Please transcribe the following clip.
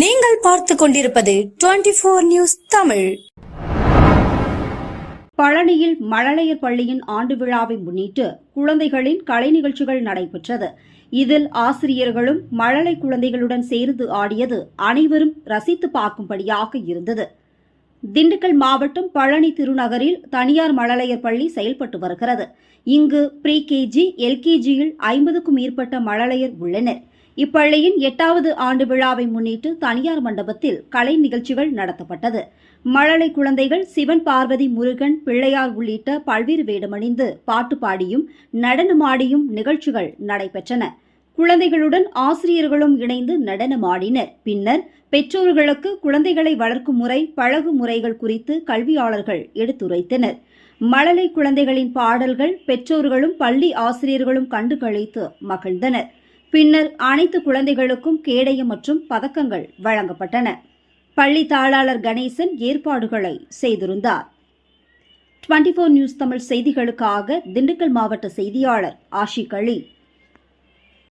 நீங்கள் பார்த்து கொண்டிருப்பது டுவெண்டி போர் நியூஸ் தமிழ். பழனியில் மழலையர் பள்ளியின் ஆண்டு விழாவை முன்னிட்டு குழந்தைகளின் கலை நிகழ்ச்சிகள் நடைபெற்றது. இதில் ஆசிரியர்களும் மழலை குழந்தைகளுடன் சேர்ந்து ஆடியது அனைவரும் ரசித்து பார்க்கும்படியாக இருந்தது. திண்டுக்கல் மாவட்டம் பழனி திருநகரில் தனியார் மழலையர் பள்ளி செயல்பட்டு வருகிறது. இங்கு ப்ரீ கேஜி எல்கேஜியில் ஐம்பதுக்கும் மேற்பட்ட மழலையர் உள்ளனர். இப்பள்ளியின் எட்டாவது ஆண்டு விழாவை முன்னிட்டு தனியார் மண்டபத்தில் கலை நிகழ்ச்சிகள் நடத்தப்பட்டது. மழலை குழந்தைகள் சிவன் பார்வதி முருகன் பிள்ளையார் உள்ளிட்ட பல்வேறு வேடமணிந்து பாட்டு பாடியும் நடனமாடியும் நிகழ்ச்சிகள் நடைபெற்றன. குழந்தைகளுடன் ஆசிரியர்களும் இணைந்து நடனமாடினர் பின்னர் பெற்றோர்களுக்கு குழந்தைகளை வளர்க்கும் முறை பழகு முறைகள் குறித்து கல்வியாளர்கள் எடுத்துரைத்தனர். மழலை குழந்தைகளின் பாடல்கள் பெற்றோர்களும் பள்ளி ஆசிரியர்களும் கண்டு கழித்து மகிழ்ந்தனர். பின்னர் அனைத்து குழந்தைகளுக்கும் கேடயம் மற்றும் பதக்கங்கள் வழங்கப்பட்டன. பள்ளி தாளாளர் கணேசன் ஏற்பாடுகளை செய்திருந்தார். 24 நியூஸ் தமிழ் செய்திகளுக்காக திண்டுக்கல் மாவட்ட செய்தியாளர் ஆஷிக் அலி.